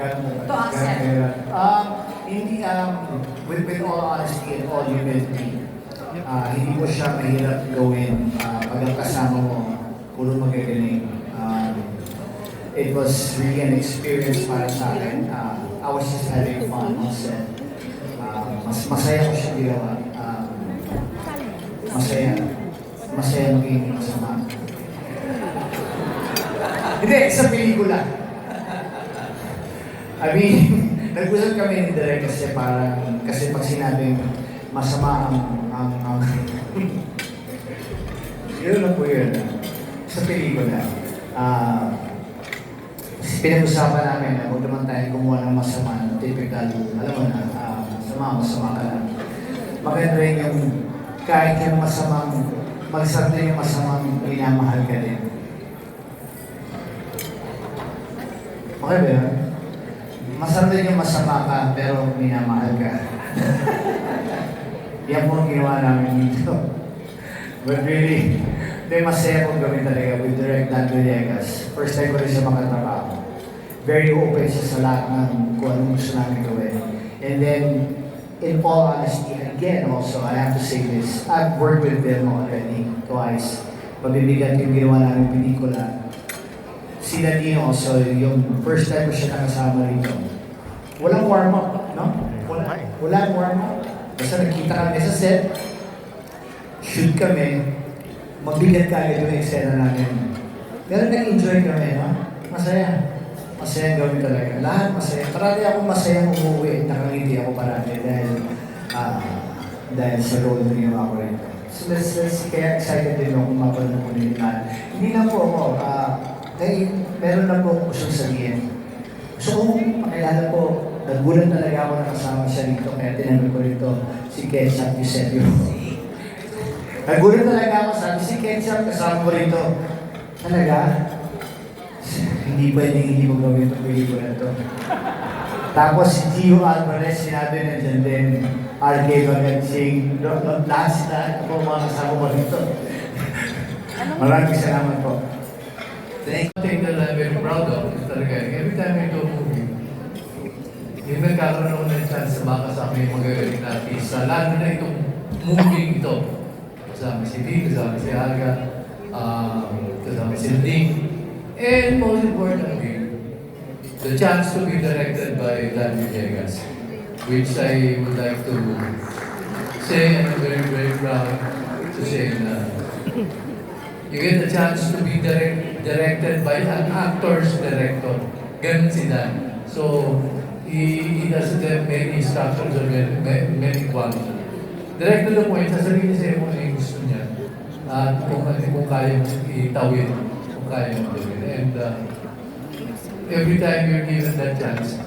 To accept. Um, hindi, um, with, with all honesty and all humility, ah, hindi mo siya mahirap gawin ah, pag ang kasama mo, puro magagaling. Um, it was really an experience para sa akin. Ah, I was just having fun on set. Ah, mas masaya ko siya ginawa. Um, masaya. Masaya maging masama. Hindi, sa pelikula. I mean, nag-usap kami ni Direk kasi parang, kasi pag sinabing masama ang, ang, ang, yun na po yun. Sa pelikula. Ah, pinag-usapan namin na huwag naman tayo gumawa ng masama na typical, alam mo na, ah, masama, masama ka lang. Maganda rin yung kahit yung masamang, magsabi din yung masamang minamahal ka din. Okay ba yun? Masarap din yung masama ka, pero minamahal ka. Yan po ang ginawa namin dito. But really, hindi masaya kong gawin talaga with Direct Dan Villegas. First time ko rin siya makatrabaho. Very open siya sa lahat ng kung anong gusto namin gawin. And then, in all honesty, again also, I have to say this, I've worked with them already twice. Pabibigat yung ginawa namin pelikula sila din also, yung first time ko siya nakasama rito. Walang warm-up, no? Wala, walang warm-up. Basta nagkita kami sa set, shoot kami, mabigat ka agad yung eksena namin. Pero nag-enjoy kami, no? Masaya. Masaya gawin talaga. Lahat masaya. Parati ako masaya umuwi. Nakangiti ako parati dahil ah, dahil sa role na ginawa ko rito. So let's, let's, kaya excited din ako mapanood ko din lahat. Hindi lang po ako, ah, dahil meron na po ako gustong sabihin. Gusto kong pakilala po, nagulat talaga ako nakasama siya rito, kaya tinanong ko rito si Ketchup Eusebio. Nagulat talaga ako, sabi si Ketchup, kasama ko rito. Talaga? Hindi pwedeng hindi mo gawin itong pelikula na to. Tapos si Gio Alvarez, sinabi na dyan din, RK Bagansing, lahat sila, ako mga kasama ko rito. Maraming salamat po. Thank One thing that I'm very proud of is talaga, every time I do a movie, yung nagkakaroon ako ng chance sa mga kasama yung magagaling na artista, lalo na itong movie ito. Kasama si Dee, kasama si Aga, um, kasama si Ding, and most importantly, the chance to be directed by Dan Villegas, which I would like to say, I'm very, very proud to say na you get a chance to be direct, directed by an actor's director. Ganun si Dan. So, he, he doesn't have many instructions or many, many qualities. Direct to the point, sasabihin niya sa'yo kung ano yung gusto niya. At kung, kung kaya mo itawid, kung kaya mo gawin. And uh, every time you're given that chance,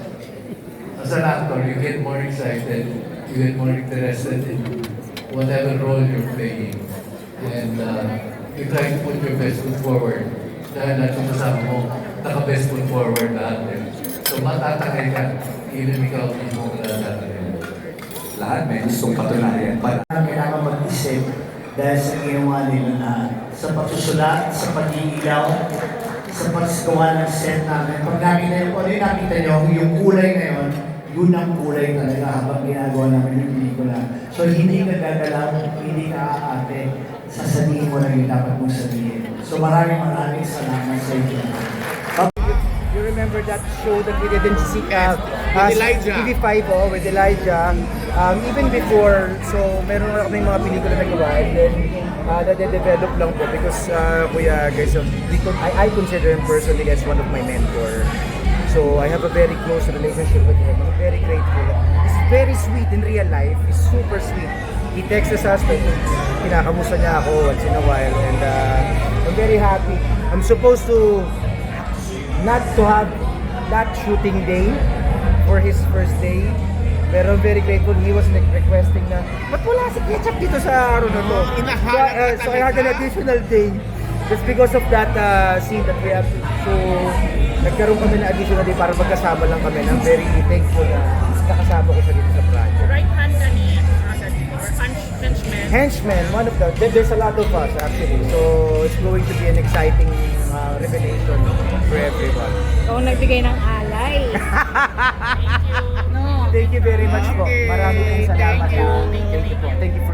as an actor, you get more excited, you get more interested in whatever role you're playing. And uh, you try to put your best foot forward. Dahil lahat ng kasama mo, naka-best foot forward lahat eh. So matatangay ka, even ikaw hindi mo matatangay. Lahat may gustong patunayan. Kailangan mag-isip dahil sa ginawa nila na sa pagsusulat, sa pag-iilaw, sa paggawa ng set namin. Pag nakita nyo, kung ano yung nakita nyo, yung kulay na yun, yun ang kulay talaga habang ginagawa namin yung pelikula. So hindi ka gagalaw, hindi ka aate, sasabihin mo lang yung dapat mong sabihin. So maraming maraming salamat sa inyo. You remember that show that we did in uh, With Elijah. TV5 oh, with Elijah. Um, even before, so meron na kaming mga pelikula na gawa and then uh, nade-develop lang po because uh, Kuya guys, con- I, I consider him personally as one of my mentor. So I have a very close relationship with him. I'm very grateful. He's very sweet in real life. He's super sweet. He texts us, but kinakamusta niya ako once in a while. And uh, I'm very happy. I'm supposed to not to have that shooting day for his first day. Pero I'm very grateful. He was like requesting na, ba't wala si Ketchup dito sa araw na to? Oh, so, uh, so I had an additional day just because of that uh, scene that we have. So, nagkaroon kami ng additional day para magkasama lang kami. I'm very thankful na Henchman, one of the, there- there's a lot of us actually. So, it's going to be an exciting uh, revelation for everyone. Kung nagbigay ng alay. Thank you. No. Thank you very much po. Okay. Marami pong salamat. Thank you. Thank you. Thank you for